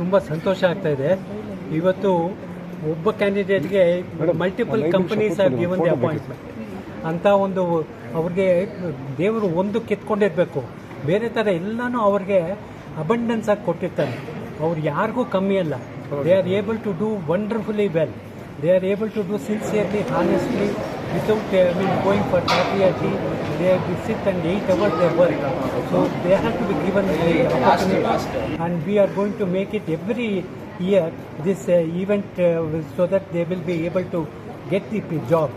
ತುಂಬ ಸಂತೋಷ ಆಗ್ತಾ ಇದೆ. ಇವತ್ತು ಒಬ್ಬ ಕ್ಯಾಂಡಿಡೇಟ್ಗೆ multiple companies are given the appointment ಅಂತ ಒಂದು ಅವ್ರಿಗೆ ದೇವರು ಒಂದು ಕಿತ್ಕೊಂಡಿರ್ಬೇಕು. ಬೇರೆ ಥರ ಎಲ್ಲನೂ ಅವ್ರಿಗೆ ಅಬಂಡೆನ್ಸ್ ಆಗಿ ಕೊಟ್ಟಿರ್ತಾರೆ. ಅವ್ರು ಯಾರಿಗೂ ಕಮ್ಮಿ ಅಲ್ಲ. They are able to do wonderfully well they are able to do sincerely honestly without I mean, going for therapy, they sit and eat about their work. So they have to be given the opportunity. And we are going to make it every year, this uh, event, uh, so that they will be able to get the job.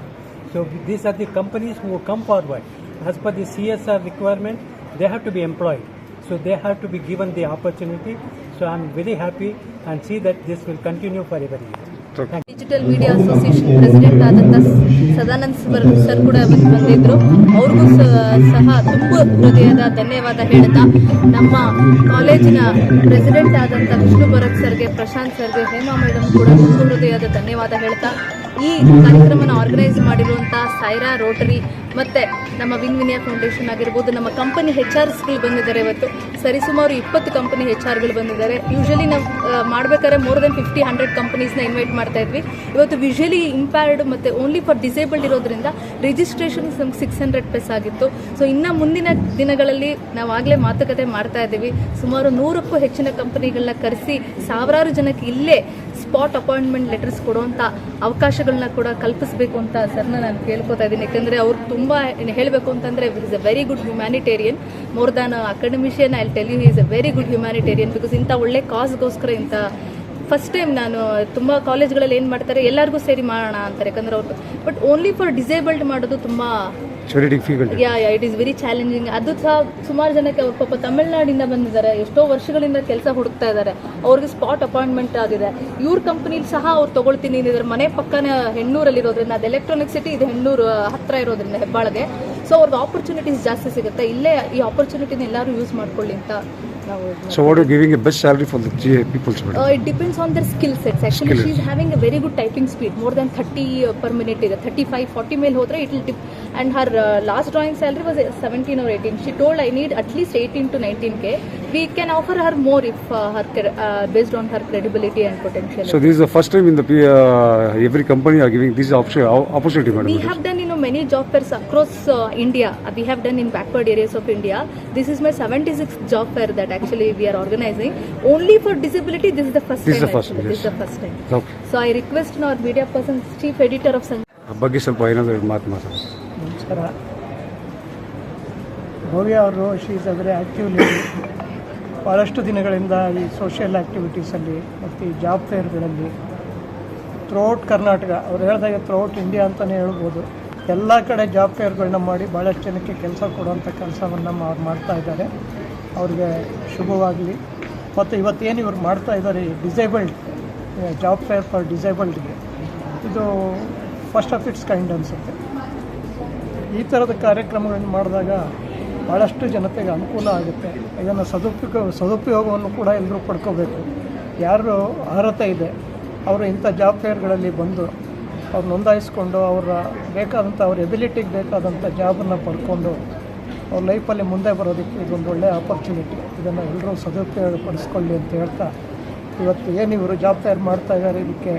So these are the companies who come forward. As per the CSR requirement, they have to be employed. So they have to be given the opportunity. So I'm very happy and see that this will continue for every year. Digital media association president ಆದಂಥ Sadananda sir sir ಕೂಡ ಬಂದಿದ್ರು. ಅವ್ರಿಗೂ ಸಹ ತುಂಬ ಹೃದಯದ ಧನ್ಯವಾದ ಹೇಳ್ತಾ ನಮ್ಮ ಕಾಲೇಜಿನ ಪ್ರೆಸಿಡೆಂಟ್ ಆದಂಥ ವಿಷ್ಣು ಭರತ್ ಸರ್ಗೆ, ಪ್ರಶಾಂತ್ ಸರ್ಗೆ, ಹೇಮಾ ಮೇಡಮ್ ಕೂಡ ತುಂಬು ಹೃದಯದ ಧನ್ಯವಾದ ಹೇಳ್ತಾ ಈ ಕಾರ್ಯಕ್ರಮನ ಆರ್ಗನೈಸ್ ಮಾಡಿರುವಂತಹ ಸೈರಾ ರೋಟರಿ ಮತ್ತೆ ನಮ್ಮ ವಿನ್ ವಿನಿಯಾ ಫೌಂಡೇಶನ್ ಆಗಿರ್ಬೋದು, ನಮ್ಮ ಕಂಪನಿ ಹೆಚ್ ಆರ್ಸ್ಗಳು ಬಂದಿದ್ದಾರೆ ಇವತ್ತು. ಸರಿಸುಮಾರು ಇಪ್ಪತ್ತು ಕಂಪನಿ ಹೆಚ್ ಆರ್ಗಳು ಬಂದಿದ್ದಾರೆ. ಯೂಶಲಿ ನಾವು ಮಾಡಬೇಕಾದ್ರೆ ಮೋರ್ ದೆನ್ ಫಿಫ್ಟಿ ಹಂಡ್ರೆಡ್ ಕಂಪನೀಸ್ನ ಇನ್ವೈಟ್ ಮಾಡ್ತಾ ಇದ್ವಿ. ಇವತ್ತು ವಿಷುವಲಿ ಇಂಪ್ಯಾರ್ಡ್ ಮತ್ತು ಓನ್ಲಿ ಫಾರ್ ಡಿಸೇಬಲ್ಡ್ ಇರೋದ್ರಿಂದ ರಿಜಿಸ್ಟ್ರೇಷನ್ ನಮ್ಗೆ ಸಿಕ್ಸ್ ಹಂಡ್ರೆಡ್ ಪ್ಲಸ್ ಆಗಿತ್ತು. ಸೊ ಇನ್ನು ಮುಂದಿನ ದಿನಗಳಲ್ಲಿ ನಾವು ಆಗಲೇ ಮಾತುಕತೆ ಮಾಡ್ತಾ ಇದ್ದೀವಿ. ಸುಮಾರು ನೂರಕ್ಕೂ ಹೆಚ್ಚಿನ ಕಂಪನಿಗಳನ್ನ ಕರೆಸಿ ಸಾವಿರಾರು ಜನಕ್ಕೆ ಇಲ್ಲೇ ಸ್ಪಾಟ್ ಅಪಾಯಿಂಟ್ಮೆಂಟ್ ಲೆಟರ್ಸ್ ಕೊಡುವಂಥ ಅವಕಾಶಗಳನ್ನ ಕೂಡ ಕಲ್ಪಿಸಬೇಕು ಅಂತ ಸರ್ನ ನಾನು ಕೇಳ್ಕೊತಾ ಇದ್ದೀನಿ. ಯಾಕಂದರೆ ಅವ್ರು ತುಂಬ ಹೇಳಬೇಕು ಅಂತಂದರೆ is a very good humanitarian more than academician I tell you is a very good humanitarian because ಇಂಥ ಒಳ್ಳೆ ಕಾಸ್ಗೋಸ್ಕರ ಇಂಥ ಫಸ್ಟ್ ಟೈಮ್ ನಾನು ತುಂಬ ಕಾಲೇಜ್ಗಳಲ್ಲಿ ಏನು ಮಾಡ್ತಾರೆ, ಎಲ್ಲರಿಗೂ ಸೇರಿ ಮಾಡೋಣ ಅಂತಾರೆ. ಯಾಕಂದ್ರೆ ಅವ್ರು ಬಟ್ ಓನ್ಲಿ ಫಾರ್ ಡಿಸೇಬಲ್ಡ್ ಮಾಡೋದು ತುಂಬ very difficult. Yeah yeah it is very challenging ಅದು ಸಹ ಸುಮಾರು ಜನಕ್ಕೆ ಅವ್ರ ಪಾಪ ತಮಿಳ್ನಾಡಿಂದ ಬಂದಿದ್ದಾರೆ. ಎಷ್ಟೋ ವರ್ಷಗಳಿಂದ ಕೆಲಸ ಹುಡುಕ್ತಾ ಇದ್ದಾರೆ. ಅವ್ರಿಗೆ ಸ್ಪಾಟ್ ಅಪಾಯಿಂಟ್ಮೆಂಟ್ ಆಗಿದೆ. ಇವ್ರ ಕಂಪನಿಲಿ ಸಹ ಅವ್ರು ತಗೊಳ್ತೀನಿ. ಇದ್ರ ಮನೆ ಪಕ್ಕನ ಹೆಣ್ಣೂರಲ್ಲಿ ಇರೋದ್ರಿಂದ, ಅದು ಎಲೆಕ್ಟ್ರಾನಿಕ್ ಸಿಟಿ ಇದು ಹೆಣ್ಣೂರು ಹತ್ರ ಇರೋದ್ರಿಂದ, ಹೆಬ್ಬಾಳಗೆ. ಸೊ ಅವ್ರಿಗೆ ಆಪರ್ಚುನಿಟೀಸ್ ಜಾಸ್ತಿ ಸಿಗುತ್ತೆ. ಇಲ್ಲೇ ಈ ಆಪರ್ಚುನಿಟಿನ ಎಲ್ಲರೂ ಯೂಸ್ ಮಾಡ್ಕೊಳ್ಳಿ ಅಂತ So what are giving a best salary for the GA people's madam? Uh, it depends on their skill sets. Actually, Skill. she's having a very good typing speed, more than 30 uh, per minute. ಇದೆ 35, 40 ಮೇಲೆ ಹೋದ್ರೆ it will dip. And her uh, last drawing salary was uh, 17 or 18. She told I need at least 18 to 19k. We can offer her more if uh, her uh, based on her credibility and potential. So this is the first time in the P- uh, every company are giving this option, opportunity, madam. we have done you know many job fairs across uh, India. Uh, we have done in backward areas of India. This is my 76th job fair that actually we are organizing. Only for disability, this is the first This is time. the first, actually. This is yes. the first time. Okay. So I request our media person, chief editor of Sun. ಬಗ್ಗೆ ಸ್ವಲ್ಪ ಏನಾದರೂ ಮಾತು ಮಾತಾಡಿ ನಮಸ್ಕಾರ ಭವ್ಯ ಅವರು she's is a very active lady ಭಾಳಷ್ಟು ದಿನಗಳಿಂದ ಈ ಸೋಷಿಯಲ್ ಆ್ಯಕ್ಟಿವಿಟೀಸಲ್ಲಿ ಮತ್ತು ಈ ಜಾಬ್ ಫೇರ್ಗಳಲ್ಲಿ ಥ್ರೂಔಟ್ ಕರ್ನಾಟಕ ಅವ್ರು ಹೇಳಿದಾಗ ಥ್ರೂಔಟ್ ಇಂಡಿಯಾ ಅಂತಲೇ ಹೇಳ್ಬೋದು ಎಲ್ಲ ಕಡೆ ಜಾಬ್ ಫೇರ್ಗಳನ್ನ ಮಾಡಿ ಭಾಳಷ್ಟು ಜನಕ್ಕೆ ಕೆಲಸ ಕೊಡುವಂಥ ಕೆಲಸವನ್ನು ಅವ್ರು ಮಾಡ್ತಾ ಇದ್ದಾರೆ ಅವ್ರಿಗೆ ಶುಭವಾಗಲಿ. ಮತ್ತು ಇವತ್ತೇನು ಇವ್ರು ಮಾಡ್ತಾ ಇದ್ದಾರೆ ಈ ಡಿಸೇಬಲ್ಡ್ ಜಾಬ್ ಫೇರ್ ಫಾರ್ ಡಿಸೇಬಲ್ಡ್ಗೆ ಇದು ಫಸ್ಟ್ ಆಫ್ ಇಟ್ಸ್ ಕೈಂಡ್ ಅನಿಸುತ್ತೆ. ಈ ಥರದ ಕಾರ್ಯಕ್ರಮಗಳನ್ನು ಮಾಡಿದಾಗ ಭಾಳಷ್ಟು ಜನತೆಗೆ ಅನುಕೂಲ ಆಗುತ್ತೆ. ಇದನ್ನು ಸದುಪಯೋಗ, ಸದುಪಯೋಗವನ್ನು ಕೂಡ ಎಲ್ಲರೂ ಪಡ್ಕೋಬೇಕು. ಯಾರು ಅರ್ಹತೆ ಇದೆ, ಅವರು ಇಂಥ ಜಾಬ್ ಫೇರ್ಗಳಲ್ಲಿ ಬಂದು ಅವ್ರು ನೋಂದಾಯಿಸ್ಕೊಂಡು ಅವರ ಬೇಕಾದಂಥ ಅವ್ರ ಎಬಿಲಿಟಿಗೆ ಬೇಕಾದಂಥ ಜಾಬನ್ನು ಪಡ್ಕೊಂಡು ಅವ್ರ ಲೈಫಲ್ಲಿ ಮುಂದೆ ಬರೋದಕ್ಕೆ ಇದೊಂದು ಒಳ್ಳೆಯ ಆಪರ್ಚುನಿಟಿ ಇದನ್ನು ಎಲ್ಲರೂ ಸದುಪಯೋಗ ಪಡಿಸ್ಕೊಳ್ಳಿ ಅಂತ ಹೇಳ್ತಾ, ಇವತ್ತು ಏನು ಇವರು ಜಾಬ್ ತಯಾರು ಮಾಡ್ತಾ ಇದ್ದಾರೆ ಇದಕ್ಕೆ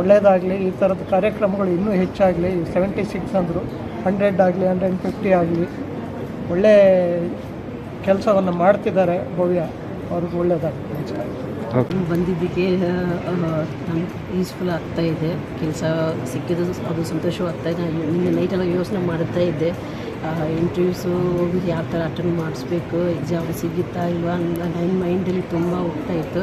ಒಳ್ಳೆಯದಾಗಲಿ ಈ ಥರದ ಕಾರ್ಯಕ್ರಮಗಳು ಇನ್ನೂ ಹೆಚ್ಚಾಗಲಿ ಸೆವೆಂಟಿ ಸಿಕ್ಸ್ ಅಂದರು ಹಂಡ್ರೆಡ್ ಆಗಲಿ ಹಂಡ್ರೆಡ್ ಫಿಫ್ಟಿ ಆಗಲಿ, ಒಳ್ಳೆ ಕೆಲಸವನ್ನು ಮಾಡ್ತಿದ್ದಾರೆ ಭವ್ಯ, ಅವ್ರಿಗೆ ಒಳ್ಳೆಯದಾಗಲಿ ಬಂದಿದ್ದಕ್ಕೆ ನಮ್ಗೆ ಯೂಸ್ಫುಲ್ ಆಗ್ತಾ ಇದೆ, ಕೆಲಸ ಸಿಕ್ಕಿದ್ದು ಅದು ಸಂತೋಷವಾಗ್ತಾ ಇದೆ, ನಾನು ನಿನ್ನೆ ನೈಟೆಲ್ಲ ಯೋಚನೆ ಮಾಡ್ತಾ ಇದ್ದೆ. ಇಂಟರ್ವ್ಯೂಸು ಹೋಗಿ ಯಾವ ಥರ ಅಟೆಂಡ್ ಮಾಡಿಸ್ಬೇಕು ಎಕ್ಸಾಮ್ ಸಿಗುತ್ತಾ ಇಲ್ವಾ ಅಂತ ನನ್ನ ಮೈಂಡಲ್ಲಿ ತುಂಬ ಹೋಗ್ತಾ ಇತ್ತು.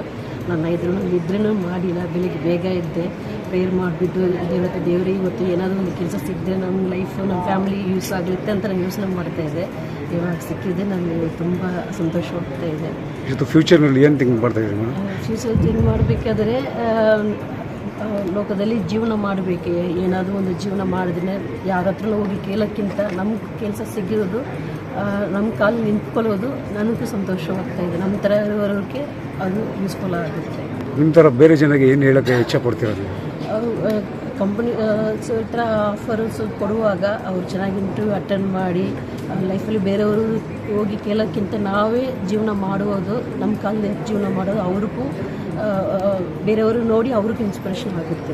ನಾನು ಇದ್ರೂ ನಿದ್ರೆನೂ ಮಾಡಿಲ್ಲ ಬೆಳಿಗ್ಗೆ ಬೇಗ ಇದ್ದೆ ಪ್ರೇಯರ್ ಮಾಡಿಬಿಟ್ಟು ದೇವತೆ ದೇವರೇ ಇವತ್ತು ಏನಾದರೂ ಒಂದು ಕೆಲಸ ಸಿಗದೆ ನಮ್ಮ ಲೈಫು ನಮ್ಮ ಫ್ಯಾಮಿಲಿ ಯೂಸ್ ಆಗುತ್ತೆ ಅಂತ ನಾನು ಯೋಚನೆ ಮಾಡ್ತಾ ಇದ್ದೆ. ಇವಾಗ ಸಿಕ್ಕಿದೆ ನನಗೆ ತುಂಬ ಸಂತೋಷವಾಗ್ತಾ ಇದೆ. ಫ್ಯೂಚರ್ನಲ್ಲಿ ಏನು ಥಿಂಕ್ ಮಾಡ್ತಾ ಇದ್ದೀರಿ ಫ್ಯೂಚರ್ ಥಿಂಕ್ ಮಾಡಬೇಕಾದ್ರೆ ಲೋಕದಲ್ಲಿ ಜೀವನ ಮಾಡಬೇಕೆ? ಏನಾದರೂ ಒಂದು ಜೀವನ ಮಾಡಿದ್ರೆ ಯಾರ ಹತ್ರ ಹೋಗಿ ಕೇಳೋಕ್ಕಿಂತ ನಮ್ಗೆ ಕೆಲಸ ಸಿಗಿರೋದು ನಮ್ಮ ಕಾಲು ನಿಂತ್ಕೊಳ್ಳೋದು ನನಗೂ ಸಂತೋಷವಾಗ್ತಾ ಇದೆ. ನಮ್ಮ ಥರ ಇರೋರಿಗೆ ಅದು ಯೂಸ್ಫುಲ್ ಆಗುತ್ತೆ. ನಿಮ್ಮ ಥರ ಬೇರೆ ಜನಕ್ಕೆ ಏನು ಹೇಳೋಕ್ಕೆ ಇಚ್ಛೆ ಪಡ್ತಿರೋದು? ಕಂಪ್ನಿ ಹತ್ರ ಆಫರ್ಸ್ ಕೊಡುವಾಗ ಅವ್ರು ಚೆನ್ನಾಗಿ ಇಂಟರ್ವ್ಯೂ ಅಟೆಂಡ್ ಮಾಡಿ ಲೈಫಲ್ಲಿ ಬೇರೆಯವರು ಹೋಗಿ ಕೇಳೋಕ್ಕಿಂತ ನಾವೇ ಜೀವನ ಮಾಡುವುದು ನಮ್ಮ ಕಾಲದ ಜೀವನ ಮಾಡೋದು ಅವ್ರಿಗೂ ಬೇರೆಯವರು ನೋಡಿ ಅವ್ರಿಗೂ ಇನ್ಸ್ಪಿರೇಷನ್ ಆಗುತ್ತೆ.